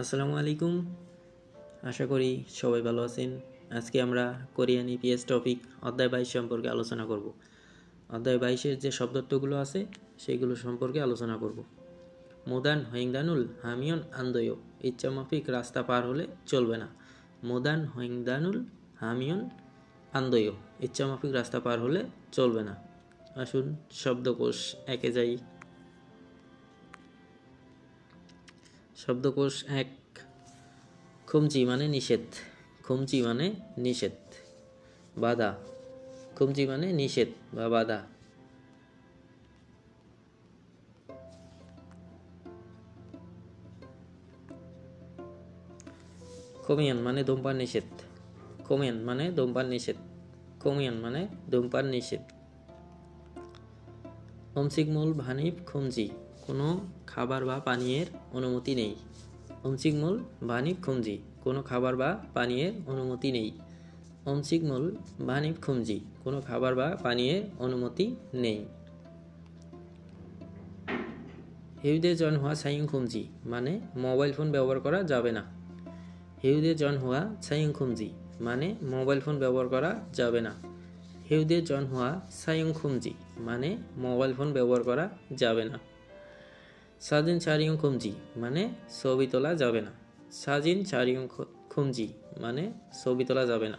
আসসালামু আলাইকুম। আশা করি সবাই ভালো আছেন। আজকে আমরা কোরিয়ান ইপিএস টপিক অধ্যায় বাইশ সম্পর্কে আলোচনা করব। অধ্যায় বাইশের যে শব্দার্থগুলো আছে, সেগুলো সম্পর্কে আলোচনা করব। মোদান হইংদানুল হামিয়ন আন্দয়। ইচ্ছামাফিক রাস্তা পার হলে চলবে না। মোদান হইংদানুল হামিয়ন আন্দয়। ইচ্ছামাফিক রাস্তা পার হলে চলবে না। আসুন শব্দকোষ একে যাই শব্দকোষ এক। খুমচি মানে নিষেধ। খুমচি মানে নিষেধ। বাধা খুমচি মানে নিষেধ বা বাধা কমিয়ান মানে ধূমপান নিষেধ। কমিয়ান মানে ধূমপান নিষেধ। কমিয়ান মানে ধূমপান নিষেধ। অমসিকমূল ভানিপ খুমজি কোনো খাবার বা পানীয়ের অনুমতি নেই। অমসিকমূল ভানিপ খুমজি। কোনো খাবার বা পানীয়ের অনুমতি নেই। অমসিকমূল ভানিপ খুমজি। কোনো খাবার বা পানীয়ের অনুমতি নেই। হিউদে জন হওয়া সাইং খুমজি মানে মোবাইল ফোন ব্যবহার করা যাবে না। হিউদে জন হওয়া সাইং খুমজি মানে মোবাইল ফোন ব্যবহার করা যাবে না। হিউদে জন হওয়া সাইং খুমজি মানে মোবাইল ফোন ব্যবহার করা যাবে না। সাজিন চারিং খুমজি মানে ছবি তোলা যাবে না। সাজিন চারিং খুমজি মানে ছবি তোলা যাবে না।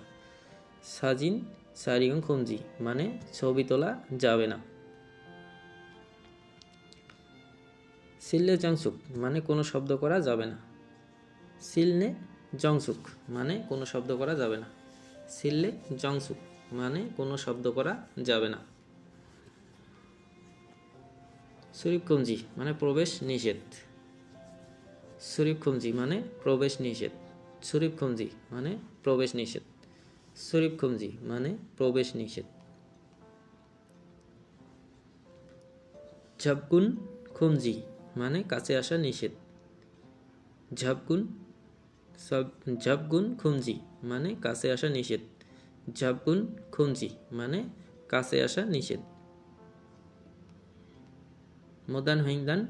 সাজিন চারিং খুমজি মানে ছবি তোলা যাবে না। সিল্লে জংসুক মানে কোনো শব্দ করা যাবে না। সিলনে জংসুক মানে কোনো শব্দ করা যাবে না। সিললে জংসুক মানে কোনো শব্দ করা যাবে না। শরীফ খুমজি মানে প্রবেশ নিষেধ। শরীফ খুমজি মানে প্রবেশ নিষেধ। শরীফ খুমজি মানে প্রবেশ নিষেধ। শরীফ খুমজি মানে প্রবেশ নিষেধ। ঝাপকুন খুমজি মানে কাছে আসা নিষেধ। ঝাপকুন সব ঝাপগুন খুমজি মানে কাছে আসা নিষেধ। ঝাপগুন খুমজি মানে কাছে আসা নিষেধ। মুদান হিংদান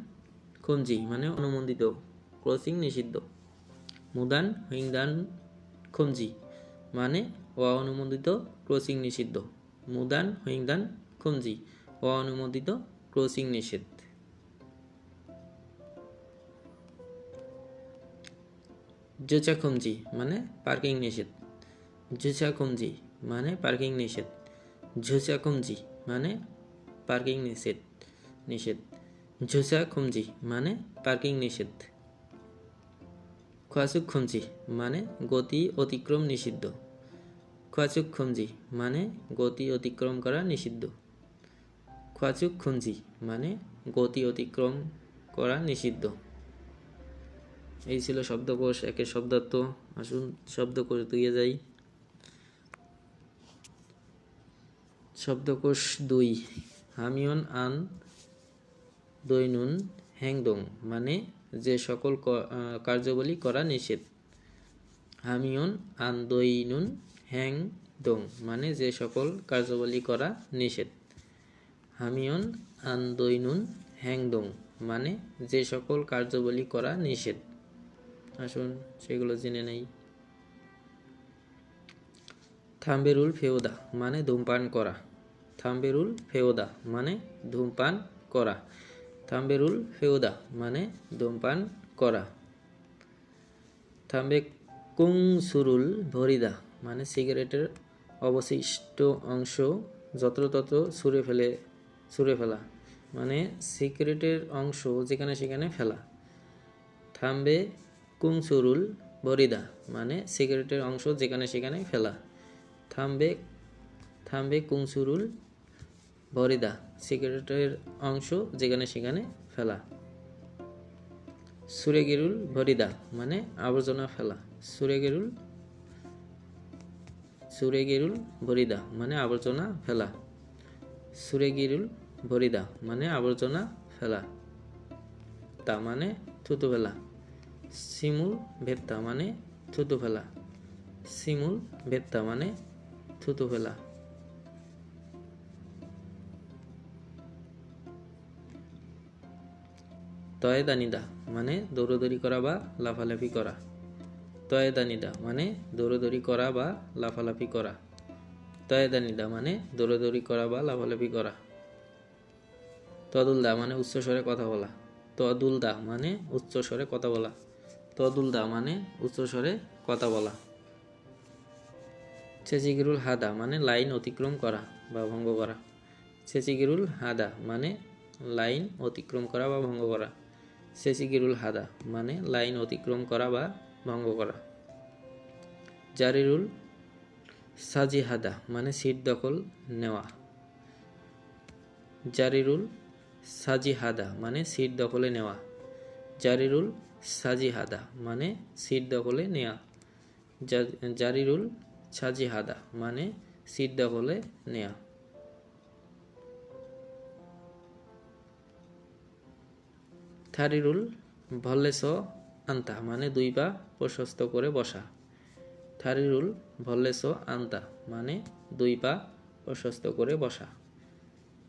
খুমজি মানে অনুমোদিত ক্রসিং নিষিদ্ধ। মুদান হিংদান খুমজি মানে অনুমোদিত ক্রসিং নিষিদ্ধ। মুদান হিংদান খুমজি অনুমোদিত ক্রসিং নিষেধ জুচা খুমজি মানে পার্কিং নিষেধ জুচা খুমজি মানে পার্কিং নিষেধ ঝুচা খুমজি মানে পার্কিং নিষেধ নিষেধ ঝুচা খুমজি মানে পার্কিং নিষিদ্ধ। খোয়াচুক খুমজি মানে গতি অতিক্রম নিষিদ্ধ। খোয়াচুক খুমজি মানে গতি অতিক্রম করা নিষিদ্ধ। খোয়াচুক খুঞ্জি মানে গতি অতিক্রম করা নিষিদ্ধ। এই ছিল শব্দকোষ, একের শব্দার্থ। আসুন শব্দকোষ দুইয়ে যাই। শব্দকোষ দুই, হামিয়ন আন দৈনুন হ্যাংদং মানে যে সকল কার্যবলী করা নিষেধ। হামিয়ন আন দৈনুন হ্যাং দং মানে যে সকল কার্যবলী করা নিষেধ। হামিয়ন আন দৈনুন দং মানে যে সকল কার্যবলী করা নিষেধ। আসুন, সেগুলো জেনে নেই। থাম্বেরুল ফেওদা মানে ধূমপান করা। থাম্বেরুল ফেওদা মানে ধূমপান করা। থাম্বেরুল ফেউদা মানে ধূমপান করা। থাম্বে কুং সুরুল ভরিদা মানে সিগারেটের অবশিষ্ট অংশ যত্রতত্র ছুঁড়ে ফেলে, ছুঁড়ে ফেলা মানে সিগারেটের অংশ যেখানে সেখানে ফেলা। থাম্বে কুংসুরুল বরিদা মানে সিগারেটের অংশ যেখানে সেখানে ফেলা। থামবে থামবে কুংসুরুল বরিদা, সিগারেটের অংশ যেখানে সেখানে ফেলা। সুরেগিরুল ভরিদা মানে আবর্জনা ফেলা। সুরেগিরুল সুরেগিরুল ভরিদা মানে আবর্জনা ফেলা। সুরেগিরুল ভরিদা মানে আবর্জনা ফেলা। তা মানে থুতু ফেলা। সিমুল ভেত্তা মানে থুতু ফেলা। সিমুল ভেত্তা মানে থুতু ফেলা। তয় দানিদা মানে দৌড়দৌড়ি করা বা লাফালাফি করা। তয় দানিদা মানে দৌড়দৌড়ি করা বা লাফালাফি করা। তয় দানিদা মানে দৌড়দৌড়ি করা বা লাফালাফি করা। তদুলদা মানে উচ্চস্বরে কথা বলা। তদুলদা মানে উচ্চস্বরে কথা বলা। তদুলদা মানে উচ্চস্বরে কথা বলা। চেচিগিরুল হাদা মানে লাইন অতিক্রম করা বা ভঙ্গ করা। চেচিগিরুল হাদা মানে লাইন অতিক্রম করা বা ভঙ্গ করা। চেচিগিরুল হাদা মানে লাইন অতিক্রম করা বা ভঙ্গ করা। জারিরুল সাজিহাদা মানে সিট দখল নেওয়া। জারিরুল সাজিহাদা মানে সিট দখলে নেওয়া। জারিরুল সাজিহাদা মানে সিট দখলে নেওয়া জারিরুল সাজিহাদা মানে সিট দখলে নেওয়া থারিরুল ভল্লেস আন্তা মানে দুই পা প্রশস্ত করে বসা। থারিরুল ভল্লেস আন্তা মানে দুই পা প্রশস্ত করে বসা।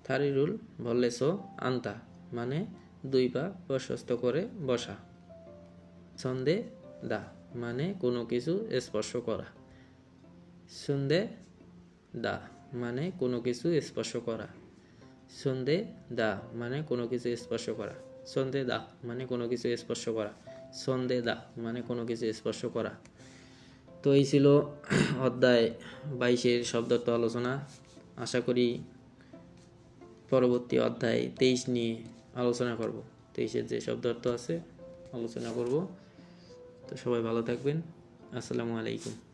থারিরুল ভল্লেস আন্তা মানে দুই পা প্রশস্ত করে বসা। সন্ধে দা মানে কোনো কিছু স্পর্শ করা। সন্ধে দা মানে কোনো কিছু স্পর্শ করা। সন্ধে দা মানে কোনো কিছু স্পর্শ করা। সন্ধে দা মানে কোনো কিছু স্পর্শ করা। সন্ধে দা মানে কোনো কিছু স্পর্শ করা। তো এই ছিল অধ্যায় বাইশের শব্দত্ব আলোচনা। আশা করি পরবর্তী অধ্যায় তেইশ নিয়ে আলোচনা করব। তেইশের যে শব্দার্থ আছে, আলোচনা করব। তো সবাই ভালো থাকবেন। আসসালামু আলাইকুম।